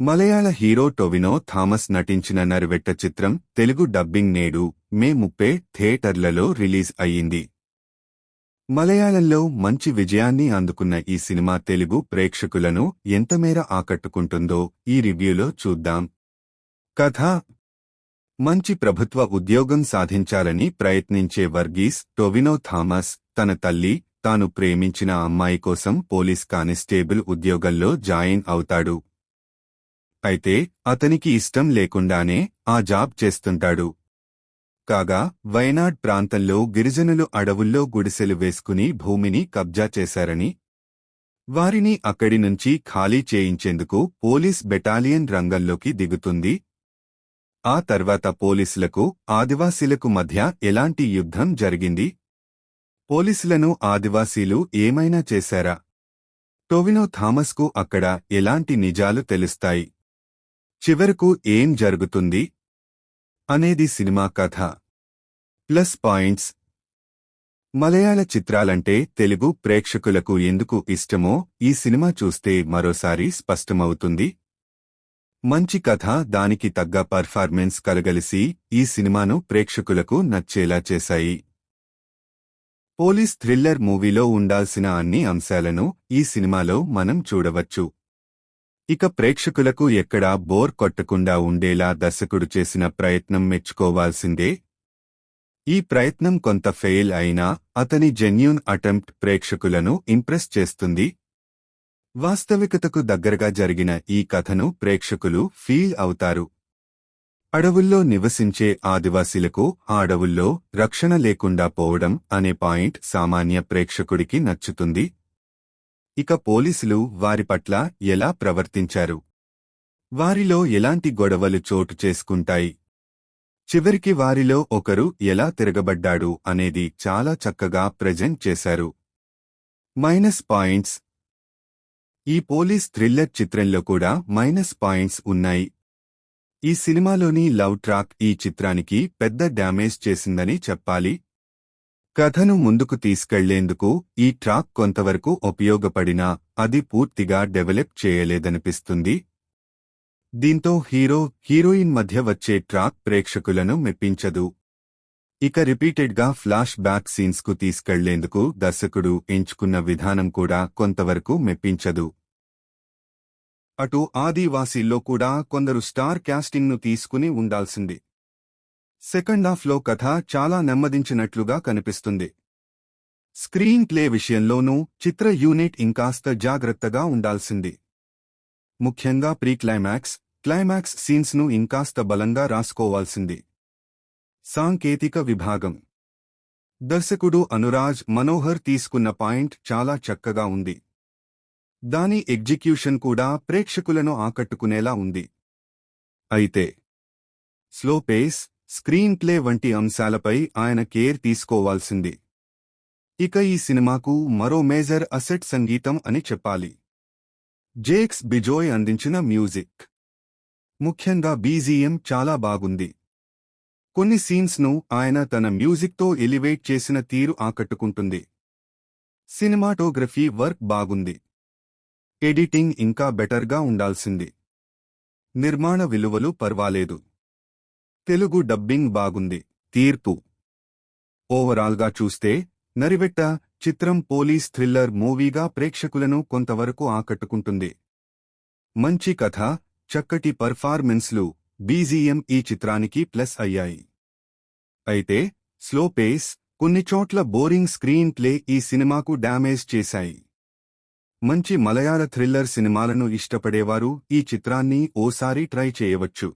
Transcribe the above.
మలయాళ hero Tovino Thomas నటించిన నరివెట్ట చిత్రం Telugu dubbing నేడు మే ముప్పై థియేటర్లలో రిలీజ్ అయ్యింది. మలయాళంలో మంచి విజయాన్ని అందుకున్న ఈ సినిమా తెలుగు ప్రేక్షకులను ఎంతమేర ఆకట్టుకుంటుందో ఈ రివ్యూలో చూద్దాం. కథ. మంచి ప్రభుత్వ ఉద్యోగం సాధించాలని ప్రయత్నించే వర్గీస్ టొవినో థామస్ తన తల్లి తాను ప్రేమించిన అమ్మాయి కోసం పోలీస్ కానిస్టేబుల్ ఉద్యోగంలో జాయిన్ అవుతాడు. అయితే అతనికి ఇష్టం లేకుండానే ఆ జాబ్ చేస్తుంటాడు. కాగా వయనాడ్ ప్రాంతంలో గిరిజనులు అడవుల్లో గుడిసెలు వేసుకుని భూమిని కబ్జా చేశారని వారిని అక్కడి నుంచి ఖాళీ చేయించేందుకు పోలీస్ బెటాలియన్ రంగంలోకి దిగుతుంది. ఆ తర్వాత పోలీసులకు ఆదివాసీలకు మధ్య ఎలాంటి యుద్ధం జరిగింది? పోలీసులను ఆదివాసీలు ఏమైనా చేశారా? టోవినో థామస్కు అక్కడ ఎలాంటి నిజాలు తెలుస్తాయి? చివరకు ఏం జరుగుతుంది? అనేది సినిమా కథ. Plus points. మలయాళ చిత్రాలంటే తెలుగు ప్రేక్షకులకు ఎందుకు ఇష్టమో ఈ సినిమా చూస్తే మరోసారి స్పష్టమవుతుంది. మంచి కథ దానికి తగ్గ పర్ఫార్మెన్స్ కలగలిసి ఈ సినిమాను ప్రేక్షకులకు నచ్చేలా చేశాయి. పోలీస్ థ్రిల్లర్ మూవీలో ఉండాల్సిన అన్ని అంశాలను ఈ సినిమాలో మనం చూడవచ్చు. ఇక ప్రేక్షకులకు ఎక్కడా బోర్ కొట్టకుండా ఉండేలా దర్శకుడు చేసిన ప్రయత్నం మెచ్చుకోవాల్సిందే. ఈ ప్రయత్నం కొంత ఫెయిల్ అయినా అతని జెన్యూన్ అటెంప్ట్ ప్రేక్షకులను ఇంప్రెస్ చేస్తుంది. వాస్తవికతకు దగ్గరగా జరిగిన ఈ కథను ప్రేక్షకులు ఫీల్ అవుతారు. అడవుల్లో నివసించే ఆదివాసీలకు ఆ అడవుల్లో రక్షణ లేకుండా పోవడం అనే పాయింట్ సామాన్య ప్రేక్షకుడికి నచ్చుతుంది. ఇక పోలీసులు వారి పట్ల ఎలా ప్రవర్తించారు? వారిలో ఎలాంటి గొడవలు చోటు చేసుకుంటాయి? చివరికి వారిలో ఒకరు ఎలా తిరగబడ్డాడు అనేది చాలా చక్కగా ప్రెజెంట్ చేశారు. Minus points. ఈ పోలీస్ థ్రిల్లర్ చిత్రంలో కూడా మైనస్ పాయింట్స్ ఉన్నాయి. ఈ సినిమాలోని లవ్ ట్రాక్ ఈ చిత్రానికి పెద్ద డ్యామేజ్ చేసిందని చెప్పాలి. కథను ముందుకు తీసుకెళ్ళేందుకు ఈ ట్రాక్ కొంతవరకు ఉపయోగపడినా అది పూర్తిగా డెవలప్ చేయలేదనిపిస్తుంది. దీంతో హీరో హీరోయిన్ మధ్య వచ్చే ట్రాక్ ప్రేక్షకులను మెప్పించదు. ఇక రిపీటెడ్గా ఫ్లాష్ బ్యాక్ సీన్స్కు తీసుకెళ్ళేందుకు దర్శకుడు ఎంచుకున్న విధానం కూడా కొంతవరకు మెప్పించదు. అటు ఆదివాసీల్లో కూడా కొందరు స్టార్ క్యాస్టింగ్ను తీసుకుని ఉండాల్సింది. సెకండ్ హాఫ్లో కథ చాలా నెమ్మదించినట్లుగా కనిపిస్తుంది. స్క్రీన్ ప్లే విషయంలోనూ చిత్ర యూనిట్ ఇంకాస్త జాగ్రత్తగా ఉండాల్సింది. ముఖ్యంగా ప్రీ క్లైమాక్స్ క్లైమాక్స్ సీన్స్ను ఇంకాస్త బలంగా రాసుకోవాల్సింది. సాంకేతిక విభాగం. దర్శకుడు అనురాజ్ మనోహర్ తీసుకున్న పాయింట్ చాలా చక్కగా ఉంది. దాని ఎగ్జిక్యూషన్ కూడా ప్రేక్షకులను ఆకట్టుకునేలా ఉంది. అయితే స్లో పేస్ స్క్రీన్ ప్లే వంటి అంశాలపై ఆయన కేర్ తీసుకోవాల్సింది. ఇక ఈ సినిమాకు మరో మేజర్ అసెట్ సంగీతం అని చెప్పాలి. జేక్స్ బిజోయ్ అందించిన మ్యూజిక్. ముఖ్యంగా బీజీఎం చాలా బాగుంది. కొన్ని సీన్స్ను ఆయన తన మ్యూజిక్తో ఎలివేట్ చేసిన తీరు ఆకట్టుకుంటుంది. సినిమాటోగ్రఫీ వర్క్ బాగుంది. ఎడిటింగ్ ఇంకా బెటర్గా ఉండాల్సింది. నిర్మాణ విలువలు పర్వాలేదు. తెలుగు డబ్బింగ్ బాగుంది. తీర్పు. ఓవరాల్గా చూస్తే నరివెట్ట చిత్రం పోలీస్ థ్రిల్లర్ మూవీగా ప్రేక్షకులను కొంతవరకు ఆకట్టుకుంటుంది. మంచి కథ చక్కటి పర్ఫార్మెన్స్లు బీజీఎం ఈ చిత్రానికి ప్లస్ అయ్యాయి. అయితే స్లో పేస్ కొన్ని చోట్ల బోరింగ్ స్క్రీన్ ప్లే ఈ సినిమాకు డ్యామేజ్ చేశాయి. మంచి మలయాళ థ్రిల్లర్ సినిమాలను ఇష్టపడేవారు ఈ చిత్రాన్ని ఓసారి ట్రై చేయవచ్చు.